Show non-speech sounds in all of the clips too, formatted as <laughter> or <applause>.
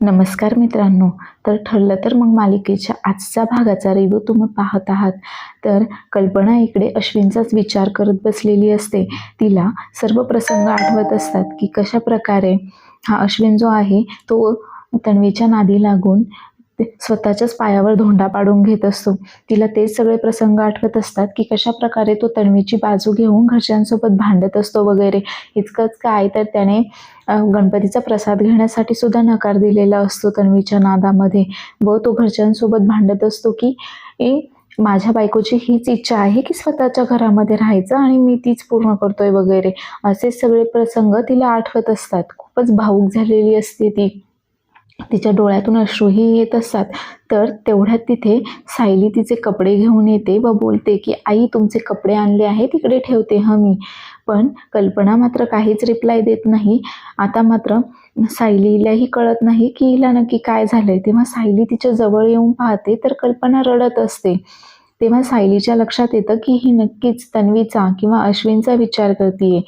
नमस्कार मित्रांनो. तर ठरलं तर मग मालिकेच्या आजचा भागाचा रिव्ह्यू तुम्ही पाहत आहात. तर कल्पना इकडे अश्विनचाच विचार करत बसलेली असते. तिला सर्व प्रसंग आठवत असतात की कशा प्रकारे हा अश्विन जो आहे तो तन्वीच्या नादी लागून ते स्वतःच्याच पायावर धोंडा पाडून घेत असतो. तिला तेच सगळे प्रसंग आठवत असतात की कशा प्रकारे तो तन्वीची बाजू घेऊन घरच्यांसोबत भांडत असतो वगैरे. इतकंच काय तर त्याने गणपतीचा प्रसाद घेण्यासाठी सुद्धा नकार दिलेला असतो तन्वीच्या नादामध्ये. व तो घरच्यांसोबत भांडत असतो की "ए, माझ्या बायकोची हीच इच्छा आहे की स्वतःच्या घरामध्ये राहायचं आणि मी तीच पूर्ण करतोय वगैरे. असे सगळे प्रसंग तिला आठवत असतात. खूपच भावूक झालेली असते ती. तिच्या डोळ्यातून अश्रूही येत असतात. तर तेवढ्यात तिथे सायली तिचे कपडे घेऊन येते व बोलते की आई तुमचे कपडे आणले आहे तिकडे ठेवते हं मी. पण कल्पना मात्र काहीच रिप्लाय देत नाही. आता मात्र सायलीलाही कळत नाही की हिला नक्की काय झालंय. तेव्हा सायली तिच्या जवळ येऊन पाहते तर कल्पना रडत असते. तेव्हा सायलीच्या लक्षात येतं की ही नक्कीच तन्वीचा किंवा अश्विनचा विचार करते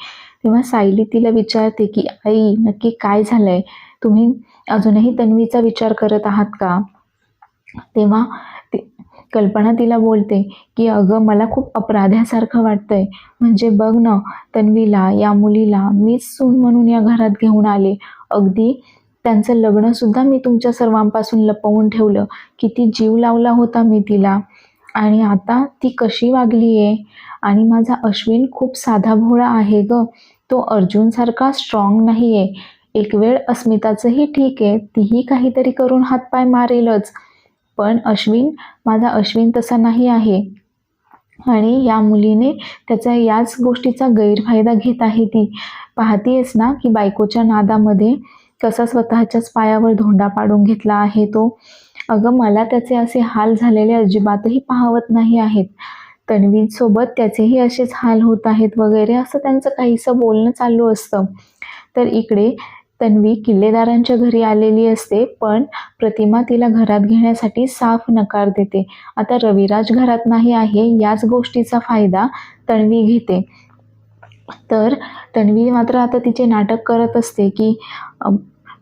तेव्हा सायली तिला विचारते की आई नक्की काय झालंय? तुम्ही अजूनही तन्वीचा विचार करत आहात का? तेव्हा ती कल्पना तिला बोलते की अगं मला खूप अपराध्यासारखं वाटतंय. म्हणजे बघ ना तन्वीला या मुलीला मीच सून म्हणून या घरात घेऊन आले. अगदी त्यांचं लग्नसुद्धा मी तुमच्या सर्वांपासून लपवून ठेवलं. किती जीव लावला होता मी तिला. आणि आता ती कशी वागली आहे? आणि माझा अश्विन खूप साधा भोळा आहे ग. तो अर्जुनसारखा स्ट्रॉंग नाही आहे एक वेळ अस्मिताचंही ठीक आहे तीही काहीतरी करून हातपाय मारेलच. पण अश्विन माझा अश्विन तसा नाही आहे. आणि या मुलीने त्याचा याच गोष्टीचा गैरफायदा घेत आहे ती. पाहतीयस ना की बायकोच्या नादामध्ये कसा स्वतःच्याच पायावर धोंडा पाडून घेतला आहे तो? अगं मला त्याचे असे हाल झालेले अजिबातही पाहवत नाही आहेत. तन्वीसोबत त्याचेही असेच हाल होत आहेत वगैरे असं त्यांचं काहीसं बोलणं चालू असतं. तर इकडे तन्वी किल्लेदारांच्या घरी आलेली असते पण प्रतिमा तिला घरात घेण्यासाठी साफ नकार देते. आता रविराज घरात नाही आहे याच गोष्टीचा फायदा तन्वी घेते. तर तन्वी मात्र आता तिचे नाटक करत असते की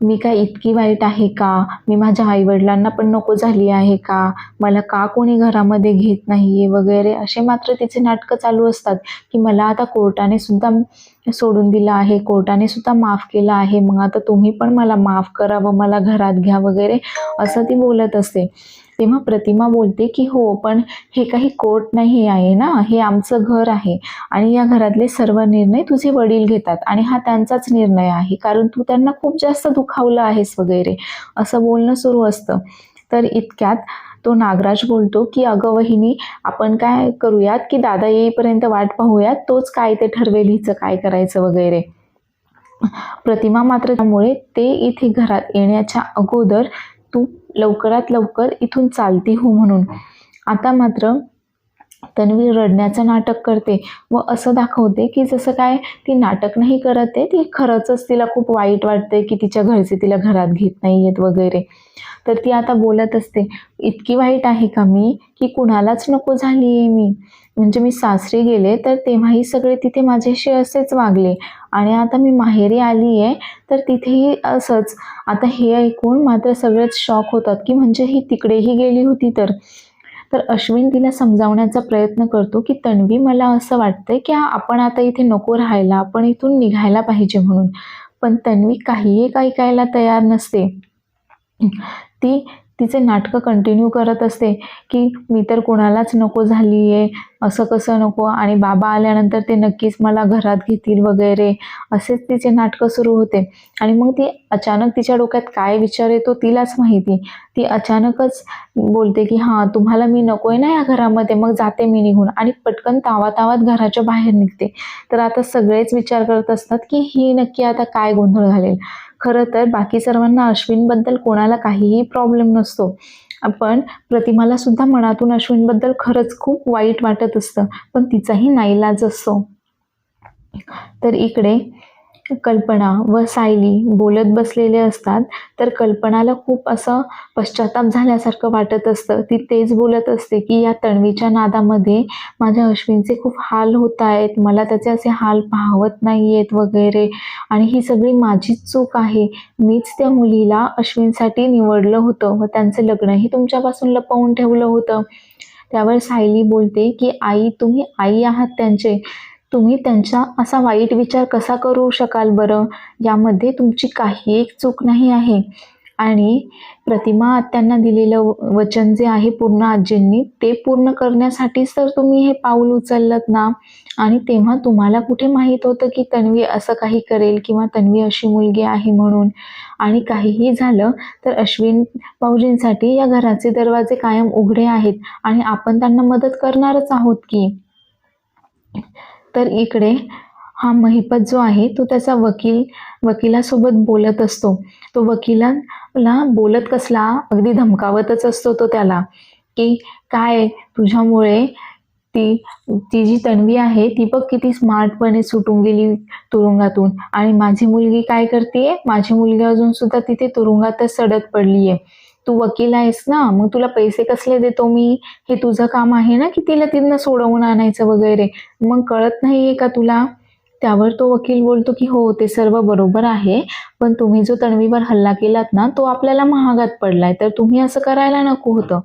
मी काय इतकी वाईट आहे का? मी माझ्या आईवडिलांना पण नको झाली आहे का? मला का कोणी घरामध्ये घेत नाही आहे वगैरे असे मात्र तिचे नाटकं चालू असतात की मला आता कोर्टाने सुद्धा सोडून दिलं आहे. कोर्टाने सुद्धा माफ केलं आहे. मग आता तुम्ही पण मला माफ करा व मला घरात घ्या वगैरे असं ती बोलत असते. तेव्हा प्रतिमा बोलते की हो पण हे काही कोर्ट नाही आहे ना? हे आमचं घर आहे. आणि या घरातले सर्व निर्णय तुझे वडील घेतात आणि हा त्यांचाच निर्णय आहे. कारण तू त्यांना खूप जास्त दुखावलं आहेस वगैरे. असं बोलणं सुरू असतं. तर इतक्यात तो नागराज बोलतो की अगं वहिनी आपण काय करूयात की दादा येईपर्यंत वाट पाहूयात? तोच काय ते ठरवेल हिचं काय करायचं वगैरे. प्रतिमा मात्र त्यामुळे ते इथे घरात येण्याच्या अगोदर तू लवकरात लवकर इथून चालती हो म्हणून. आता मात्र तन्वी रडण्याचं नाटक करते व असं दाखवते की जसं काय ती नाटक नाही करत आहे ती खरंचच तिला खूप वाईट वाटते की तिच्या घरचे तिला घरात घेत नाही आहेत वगैरे. तर ती आता बोलत असते इतकी वाईट आहे का मी? की कुणालाच नको झाली आहे मी. म्हणजे मी सासरी गेले तर तेव्हाही सगळे तिथे माझ्याशी असेच वागले. आणि आता मी माहेरी आली आहे तर तिथेही असंच. आता हे ऐकून मात्र सगळेच शॉक होतात की म्हणजे ही तिकडेही गेली होती तर. तर अश्विन तिला समजावण्याचा प्रयत्न करतो की तन्वी मला असं वाटतंय की आपण आता इथे नको राहायला आपण इथून निघायला पाहिजे म्हणून. पण तन्वी काहीही काही ऐकायला तयार नसते. ती तिचे नाटकं कंटिन्यू करत असते की मी तर कोणालाच नको झाली आहे असं कसं नको? आणि बाबा आल्यानंतर ते नक्कीच मला घरात घेतील वगैरे असेच तिचे नाटकं सुरू होते. आणि मग ती अचानक तिच्या डोक्यात काय विचार येतो तिलाच माहिती. ती अचानकच बोलते की हां तुम्हाला मी नको आहे ना या घरामध्ये मग जाते मी निघून. आणि पटकन तावा तावात घराच्या बाहेर निघते. तर आता सगळेच विचार करत असतात की ही नक्की आता काय गोंधळ घालेल? खरं तर बाकी सर्वांना अश्विनबद्दल कोणाला काहीही प्रॉब्लेम नसतो. आपण प्रतिमाला सुद्धा मनातून अश्विनबद्दल खरंच खूप वाईट वाटत असतं पण तिचाही नाईलाज असतो. तर इकडे कल्पना व सायली बोलत बसलेले असतात तर कल्पनाला खूप असं पश्चाताप झाल्यासारखं वाटत असतं. ती तेच बोलत असते की या तणवीच्या नादामध्ये माझ्या अश्विनचे खूप हाल होत आहेत. मला त्याचे असे हाल पाहवत नाही आहेत वगैरे. आणि ही सगळी माझीच चूक आहे. मीच त्या मुलीला अश्विनसाठी निवडलं होतं व त्यांचं लग्नही तुमच्यापासून लपवून ठेवलं होतं. त्यावर सायली बोलते की आई तुम्ही आई आहात त्यांचे. तुम्ही त्यांचा असा वाईट विचार कसा करू शकाल बरं? यामध्ये तुमची काही एक चूक नाही आहे. आणि प्रतिमा आत्यांना दिलेलं व- वचन जे आहे पूर्ण आजींनी ते पूर्ण करण्यासाठीच तर तुम्ही हे पाऊल उचललत ना? आणि तेव्हा तुम्हाला कुठे माहीत होतं की तन्वी असं काही करेल किंवा तन्वी अशी मुलगी आहे म्हणून? आणि काहीही झालं तर अश्विन भाऊजींसाठी या घराचे दरवाजे कायम उघडे आहेत आणि आपण त्यांना मदत करणारच आहोत की? तर इकडे हा महिपत जो आहे तो त्याचा वकील वकिलासोबत बोलत असतो. तो वकिलाला बोलत कसला अगदी धमकावतच असतो तो त्याला की काय तुझ्यामुळे ती ती जी तन्वी आहे ती बघ किती स्मार्टपणे सुटून गेली तुरुंगातून. आणि माझी मुलगी काय करते माझी मुलगी अजून सुद्धा तिथे तुरुंगातच सडत पडली आहे तू वकील आहेस ना मग तुला पैसे कसले देतो मी? हे तुझं काम आहे ना की तिला तिथनं सोडवून आणायचं वगैरे? मग कळत नाहीये का तुला? त्यावर तो वकील बोलतो की हो ते सर्व बरोबर आहे पण तुम्ही जो तन्वीवर हल्ला केलात ना तो आपल्याला महागात पडलाय तर तुम्ही असं करायला नको होतं.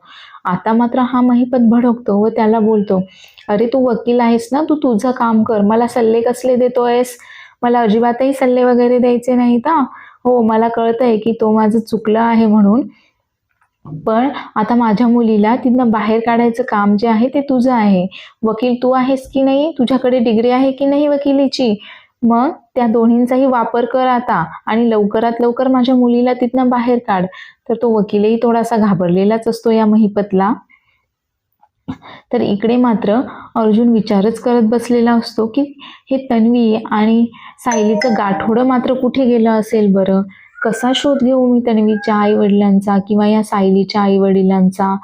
आता मात्र हा महिपत भडकतो व त्याला बोलतो अरे तू वकील आहेस ना तू तुझं काम कर मला सल्ले कसले देतोयस? मला अजिबातही सल्ले वगैरे द्यायचे नाही का हो मला कळतंय आहे की तो माझं चुकलं आहे म्हणून पण आता माझ्या मुलीला तिथनं बाहेर काढायचं काम जे आहे ते तुझं आहे. वकील तू आहेस की नाही? तुझ्याकडे डिग्री आहे की नाही वकिलीची? मग त्या दोन्हींचाही वापर कर आता आणि लवकरात लवकर माझ्या मुलीला तिथनं बाहेर काढ. तर तो वकीलही थोडासा घाबरलेलाच असतो या महिपतला. तर इकडे मात्र अर्जुन विचारच करत बसलेला असतो की हे तन्वी आणि सायलीचं गाठोडं मात्र कुठे गेलं असेल बरं? कसा शोध घेऊ मी तन्वीच्या आई वडिलांचा किंवा या सायलीच्या आई वडिलांचा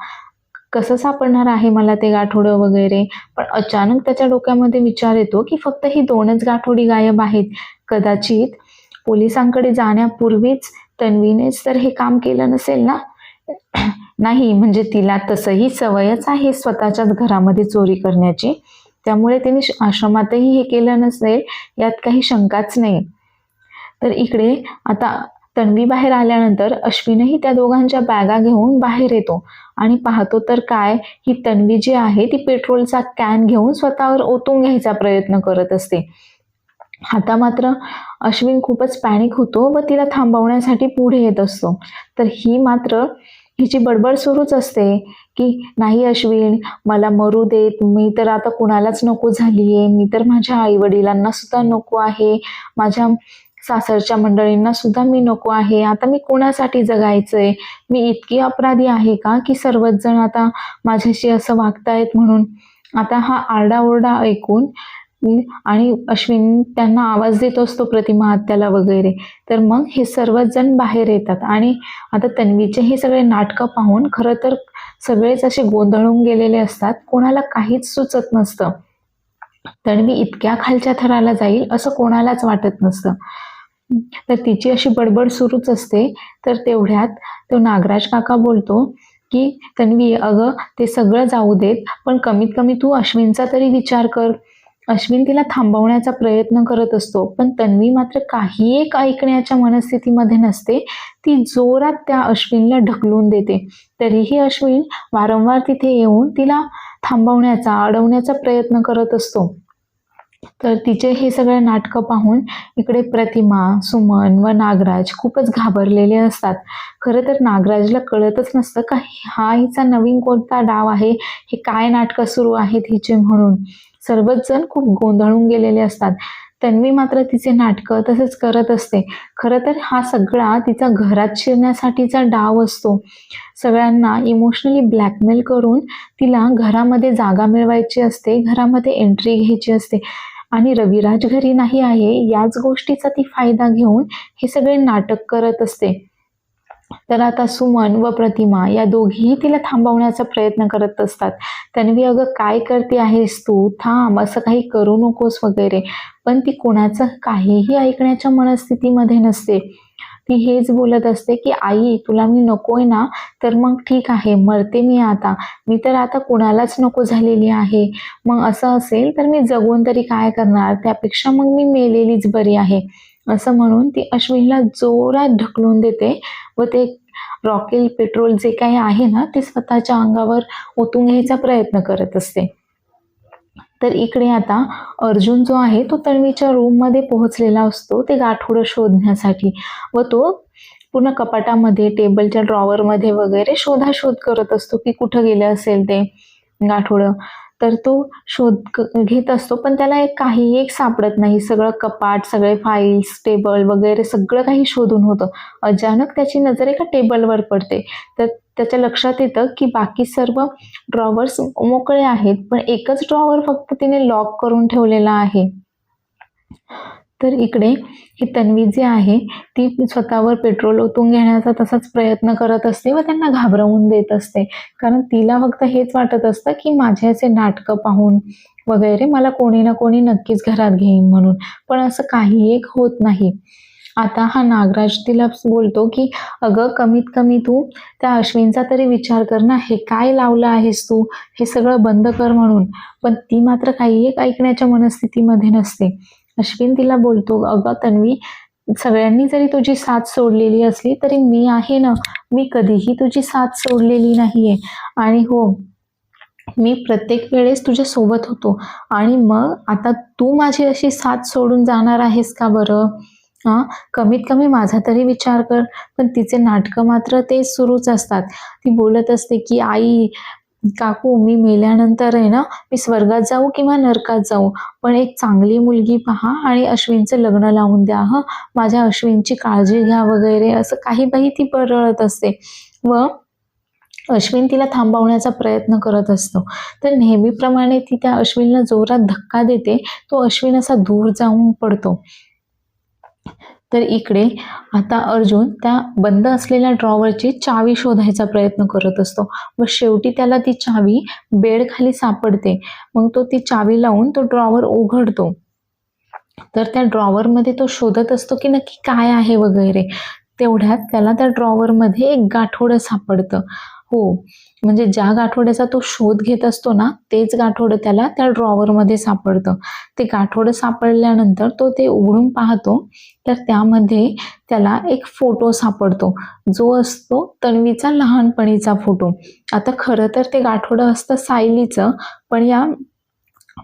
कसं सापडणार आहे मला ते गाठोडं वगैरे? पण अचानक त्याच्या डोक्यामध्ये विचार येतो की फक्त ही दोनच गाठोडी गायब आहेत. कदाचित पोलिसांकडे जाण्यापूर्वीच तन्वीनेच तर हे काम केलं नसेल ना? <clears throat> नाही म्हणजे तिला तसंही सवयच आहे स्वतःच्याच घरामध्ये चोरी करण्याची. त्यामुळे तिने आश्रमातही हे केलं नसेल यात काही शंकाच नाही. तर इकडे आता तन्वी बाहेर आल्यानंतर अश्विनही त्या दोघांच्या बॅगा घेऊन बाहेर येतो. आणि पाहतो तर काय ही तन्वी जी आहे ती पेट्रोलचा कॅन घेऊन स्वतःवर ओतून घ्यायचा प्रयत्न करत असते. आता मात्र अश्विन खूपच पॅनिक होतो व तिला थांबवण्यासाठी पुढे येत असतो. तर ही मात्र हिची बडबड सुरूच असते की नाही अश्विन मला मरू देत मी तर आता कुणालाच नको झाली आहे मी तर माझ्या आईवडिलांना सुद्धा नको आहे माझ्या सासरच्या मंडळींना सुद्धा मी नको आहे. आता मी कोणासाठी जगायचंय? मी इतकी अपराधी आहे का की सर्वच जण आता माझ्याशी असं वागतायत म्हणून? आता हा आरडाओरडा ऐकून आणि अश्विन त्यांना आवाज देत असतो प्रतिमा हत्याला वगैरे. तर मग हे सर्वच जण बाहेर येतात आणि आता तन्वीचे हे सगळे नाटकं पाहून खरं तर सगळेच असे गोंधळून गेलेले असतात. कोणाला काहीच सुचत नसतं. तन्वी इतक्या खालच्या थराला जाईल असं कोणालाच वाटत नसतं. तर तिची अशी बडबड सुरूच असते. तर तेवढ्यात तो नागराज काका बोलतो की तन्वी अगं ते सगळं जाऊ देत पण कमीत कमी तू अश्विनचा तरी विचार कर. अश्विन तिला थांबवण्याचा प्रयत्न करत असतो पण तन्वी मात्र काही एक ऐकण्याच्या मनस्थितीमध्ये नसते. ती जोरात त्या अश्विनला ढकलून देते. तरीही अश्विन वारंवार तिथे येऊन तिला थांबवण्याचा अडवण्याचा प्रयत्न करत असतो. तर तिचे हे सगळे नाटकं पाहून इकडे प्रतिमा सुमन व नागराज खूपच घाबरलेले असतात. खरं तर नागराजला कळतच नसतं का हा हिचा नवीन कोणता डाव आहे? हे काय नाटकं सुरू आहेत हिचे म्हणून? सर्वच जण खूप गोंधळून गेलेले असतात. तन्वी मात्र तिचे नाटकं तसंच करत असते. खरं तर हा सगळा तिचा घरात शिरण्यासाठीचा डाव असतो. सगळ्यांना इमोशनली ब्लॅकमेल करून तिला घरामध्ये जागा मिळवायची असते घरामध्ये एंट्री घ्यायची असते. आणि रविराज घरी नाही आहे याच गोष्टीचा ती फायदा घेऊन हे सगळे नाटक करत असते. तर आता सुमन व प्रतिमा या दोघीही तिला थांबवण्याचा प्रयत्न करत असतात. तन्वी अगं काय करते आहेस तू? थांब असं काही करू नकोस वगैरे. पण ती कोणाचं काहीही ऐकण्याच्या मनस्थितीमध्ये नसते. ती हेच बोलत असते की आई तुला मी नकोय ना? तर मग ठीक आहे मरते मी आता. मी तर आता कुणालाच नको झालेली आहे. मग असं असेल तर मी जगून तरी काय करणार? त्यापेक्षा मग मी मेलेलीच बरी आहे. असं म्हणून ती अश्विनला जोरात ढकलून देते व ते रॉकेल पेट्रोल जे काही आहे ना ते स्वतःच्या अंगावर ओतून घ्यायचा प्रयत्न करत असते. तर इकडे आता अर्जुन जो आहे तो तन्वीच्या रूममध्ये पोहोचलेला असतो. ते गाठोडं शोधण्यासाठी व तो पूर्ण कपाटामध्ये टेबलच्या ड्रॉवरमध्ये वगैरे शोधाशोध करत असतो की कुठं गेलं असेल ते गाठोडं. तर तो शोध घेत असतो. पण त्याला एक काही एक सापडत नाही. सगळं कपाट सगळे फाईल्स टेबल वगैरे सगळं काही शोधून होतं. अचानक त्याची नजर एका टेबलवर पडते. तर त्याच्या लक्षात येतं की बाकी सर्व ड्रॉवर्स मोकळे आहेत. पण एकच ड्रॉवर फक्त तिने लॉक करून ठेवलेला आहे. तर इकडे ही तन्वी जी आहे ती स्वतःवर पेट्रोल ओतून घेण्याचा तसाच प्रयत्न करत असते व त्यांना घाबरवून देत असते. कारण तिला फक्त हेच वाटत असतं की माझे असे नाटकं पाहून वगैरे मला कोणी ना कोणी नक्कीच घरात घेईन म्हणून. पण असं काही एक होत नाही. आता हा नागराज तिला बोलतो की अगं कमीत कमी तू त्या अश्विनचा तरी विचार कर ना. हे काय लावलं आहेस तू? हे सगळं बंद कर म्हणून. पण ती मात्र काही एक ऐकण्याच्या मनस्थितीमध्ये नसते. अश्विन तिला बोलतो अगं तन्वी सगळ्यांनी जरी तुझी साथ सोडलेली असली तरी मी आहे ना मी कधीही तुझी साथ सोडलेली नाहीये. आणि हो मी प्रत्येक वेळेस तुझ्या सोबत होतो. आणि मग आता तू माझी अशी साथ सोडून जाणार आहेस का बरं? हां कमीत कमी माझा तरी विचार कर. पण तिचे नाटकं मात्र ते सुरूच असतात. ती बोलत असते की आई काकू मी मेल्यानंतर आहे ना मी स्वर्गात जाऊ किंवा नरकात जाऊ? पण एक चांगली मुलगी पहा आणि अश्विनचं लग्न लावून द्या हं? माझ्या अश्विनची काळजी घ्या वगैरे असं काही बाई ती बरळत असते. व अश्विन तिला थांबवण्याचा प्रयत्न करत असतो. तर नेहमीप्रमाणे ती त्या अश्विनला जोरात धक्का देते तो अश्विन असा दूर जाऊन पडतो. तर इकडे आता अर्जुन त्या बंद असलेल्या ड्रॉवरची चावी शोधायचा प्रयत्न करत असतो. व शेवटी त्याला ती चावी बेडखाली सापडते. मग तो ती चावी लावून तो ड्रॉवर उघडतो. तर त्या ड्रॉवरमध्ये तो शोधत असतो की नक्की काय आहे वगैरे. तेवढ्यात त्याला त्या ड्रॉवरमध्ये एक गाठोडं सापडतं. हो. म्हणजे ज्या गाठोड्याचा तो शोध घेत असतो ना तेच गाठोडं त्याला त्या ड्रॉवरमध्ये सापडतं. ते गाठोडं सापडल्यानंतर तो ते उघडून पाहतो तर त्यामध्ये त्याला एक फोटो सापडतो. जो असतो तन्वीचा लहानपणीचा फोटो आता खरं तर ते गाठोडं असतं सायलीचं पण या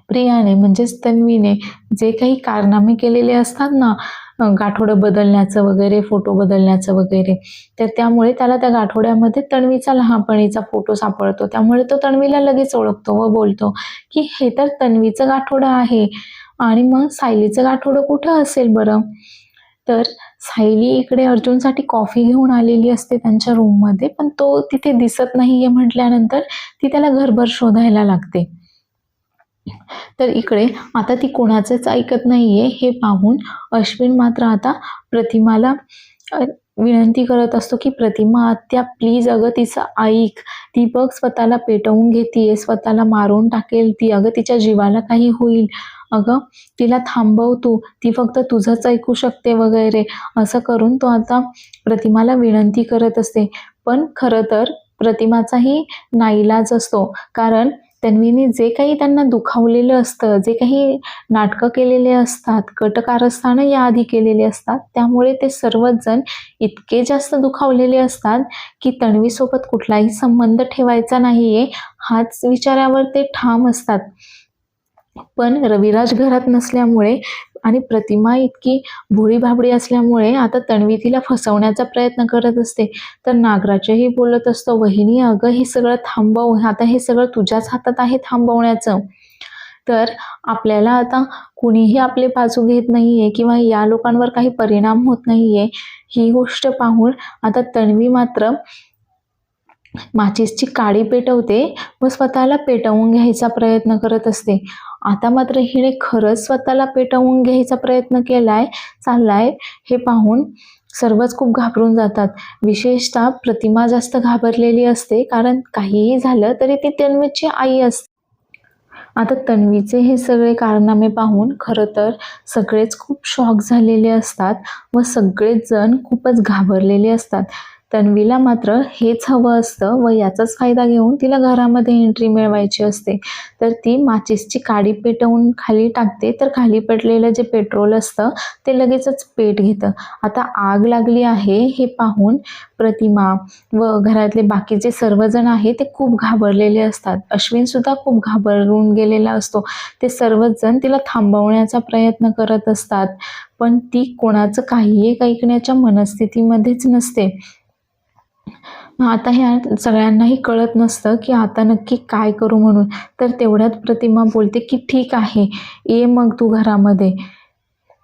प्रियाने म्हणजेच तन्वीने जे काही कारनामे केलेले असतात ना गाठोडं बदलण्याचं वगैरे फोटो बदलण्याचं वगैरे. तर त्यामुळे त्याला त्या गाठोड्यामध्ये तन्वीचा लहानपणीचा फोटो सापडतो. त्यामुळे तो तन्वीला लगेच ओळखतो व बोलतो की हे तर तन्वीचं गाठोडं आहे आणि मग सायलीचं गाठोडं कुठं असेल बरं? तर सायली इकडे अर्जुनसाठी कॉफी घेऊन आलेली असते त्यांच्या रूममध्ये पण तो तिथे दिसत नाही आहे म्हटल्यानंतर ती त्याला घरभर शोधायला लागते. तर इकडे आता ती कोणाचंच ऐकत नाहीये हे पाहून अश्विन मात्र आता प्रतिमाला विनंती करत असतो की प्रतिमा आत्या प्लीज अगं तिचं ऐक. ती बघ स्वतःला पेटवून घेतीये स्वतःला मारून टाकेल ती. अगं तिच्या जीवाला काही होईल. अगं तिला थांबव तू. ती फक्त तुझंच ऐकू शकते वगैरे. असं करून तो आता प्रतिमाला विनंती करत असते. पण खरं तर प्रतिमाचाही नाईलाज असतो. कारण तन्वीने जे काही त्यांना दुखावलेलं असतं जे काही नाटकं केलेले असतात कटकारस्थानं याआधी केलेले असतात त्यामुळे ते सर्वच जण इतके जास्त दुखावलेले असतात की तन्वीसोबत कुठलाही संबंध ठेवायचा नाही आहे हाच विचारावर ते ठाम असतात. पण रविराज घरात नसल्यामुळे आणि प्रतिमा इतकी भोळी भाबडी असल्यामुळे आता तन्वी तिला फसवण्याचा प्रयत्न करत असते. तर नागराजही बोलत असतो वहिनी अगं हे सगळं थांबव. आता हे सगळं तुझ्याच हातात आहे थांबवण्याचं. तर आपल्याला आता कुणीही आपले बाजू घेत नाही आहे किंवा या लोकांवर काही परिणाम होत नाही आहे ही गोष्ट पाहून आता तन्वी मात्र माचीसची काडी पेटवते व स्वतःला पेटवून घ्यायचा प्रयत्न करत असते. आता मात्र हिने खरंच स्वतःला पेटवून घ्यायचा प्रयत्न केलाय चाललाय हे पाहून सर्वच खूप घाबरून जातात. विशेषतः प्रतिमा जास्त घाबरलेली असते कारण काहीही झालं तरी ती तन्वीची आई असते. आता तन्वीचे हे सगळे कारनामे पाहून खरं तर सगळेच खूप शॉक झालेले असतात व सगळेच जण खूपच घाबरलेले असतात. तन्वीला मात्र हेच हवं असतं व याचाच फायदा घेऊन तिला घरामध्ये एंट्री मिळवायची असते. तर ती माचीसची काडी पेटवून खाली टाकते. तर खाली पडलेलं जे पेट्रोल असतं ते लगेचच पेट घेतं. आता आग लागली आहे हे पाहून प्रतिमा व घरातले बाकीचे सर्वजण आहे ते खूप घाबरलेले असतात. अश्विन सुद्धा खूप घाबरून गेलेला असतो. ते सर्वजण तिला थांबवण्याचा प्रयत्न करत असतात. पण ती कोणाचं काहीही एक ऐकण्याच्या मनस्थितीमध्येच नसते. आता ह्या सगळ्यांनाही कळत नसतं की आता नक्की काय करू म्हणून. तर तेवढ्यात प्रतिमा बोलते की ठीक आहे ये मग तू घरामध्ये.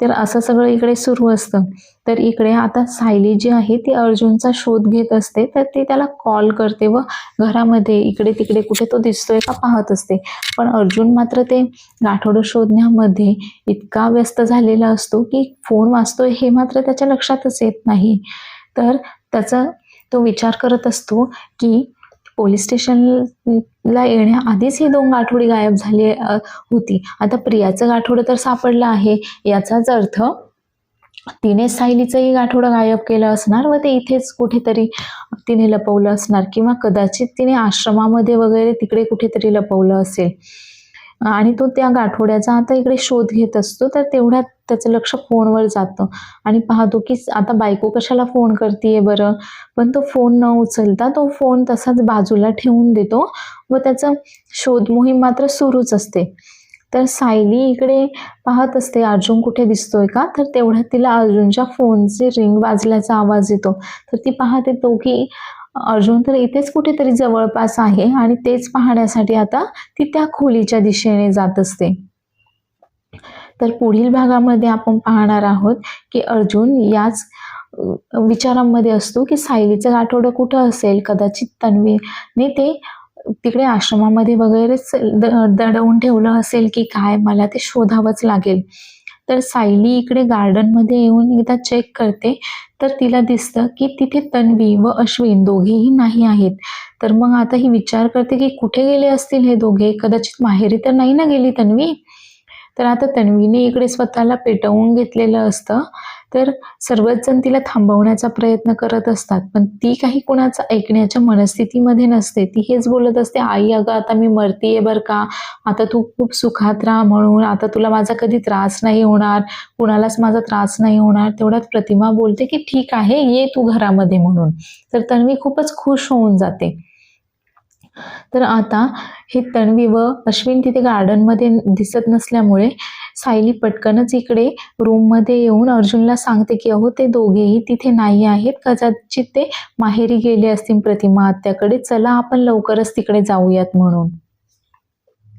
तर असं सगळं इकडे सुरू असतं. तर इकडे आता सायली जी आहे ती अर्जुनचा शोध घेत असते. तर ती त्याला कॉल करते व घरामध्ये इकडे तिकडे कुठे तो दिसतोय का पाहत असते. पण अर्जुन मात्र ते गाठोडं शोधण्यामध्ये इतका व्यस्त झालेला असतो की फोन वाचतोय हे मात्र त्याच्या लक्षातच येत नाही. तर त्याचं तो विचार करत असतो की पोलीस स्टेशनला येण्याआधीच ही दोन गाठोडी गायब झाली होती. आता प्रियाचं गाठोडं तर सापडलं आहे. याचाच अर्थ तिने सायलीचंही गाठोडं गायब केलं असणार व ते इथेच कुठेतरी तिने लपवलं असणार किंवा कदाचित तिने आश्रमामध्ये वगैरे तिकडे कुठेतरी लपवलं असेल. आणि तो त्या गाठोड्याचा आता इकडे शोध घेत असतो तर तेवढ्यात त्याचं लक्ष फोनवर जातं. आणि पाहतो की आता बायको कशाला फोन करते बरं? पण तो फोन न उचलता तो फोन तसाच बाजूला ठेवून देतो व त्याचं शोध मोहीम मात्र सुरूच असते. तर सायली इकडे पाहत असते अर्जुन कुठे दिसतोय का? तर तेवढ्यात तिला अर्जुनच्या फोनचे रिंग वाजल्याचा आवाज येतो. तर ती पाहते तो की अर्जुन तर इथेच कुठेतरी जवळपास आहे आणि तेच पाहण्यासाठी आता ती त्या खोलीच्या दिशेने जात असते. तर पुढील भागामध्ये आपण पाहणार आहोत की अर्जुन याच विचारांमध्ये असतो की सायलीचं गाठोडं कुठं असेल? कदाचित तन्वीने ते तिकडे आश्रमामध्ये वगैरेच द दडवून ठेवलं असेल की काय? मला ते शोधावंच लागेल. तर सायली इकडे गार्डनमध्ये येऊन एकदा चेक करते. तर तिला दिसतं की तिथे तन्वी व अश्विन दोघेही नाही आहेत. तर मग आता ही विचार करते की कुठे गेले असतील हे दोघे? कदाचित माहेरी तर नाही ना गेली तन्वी? तर आता तन्वीने इकडे स्वतःला पेटवून घेतलेलं असतं. तर सर्वच जण तिला थांबवण्याचा प्रयत्न करत असतात. पण ती काही कुणाचं ऐकण्याच्या मनस्थितीमध्ये नसते. ती हेच बोलत असते आई अगं आता मी मरतीये बरं का. आता तू खूप सुखात राहा म्हणून. आता तुला माझा कधी त्रास नाही होणार. कुणालाच माझा त्रास नाही होणार. तेवढ्यात प्रतिमा बोलते की ठीक आहे ये तू घरामध्ये म्हणून. तर तन्वी खूपच खुश होऊन जाते. तर आता हे तन्वी व अश्विन तिथे गार्डनमध्ये दिसत नसल्यामुळे सायली पटकनच इकडे रूममध्ये येऊन अर्जुनला सांगते की अहो ते दोघेही तिथे नाही आहेत. कदाचित ते माहेरी गेले असतील प्रतिमा आत्याकडे. चला आपण लवकरच तिकडे जाऊयात म्हणून.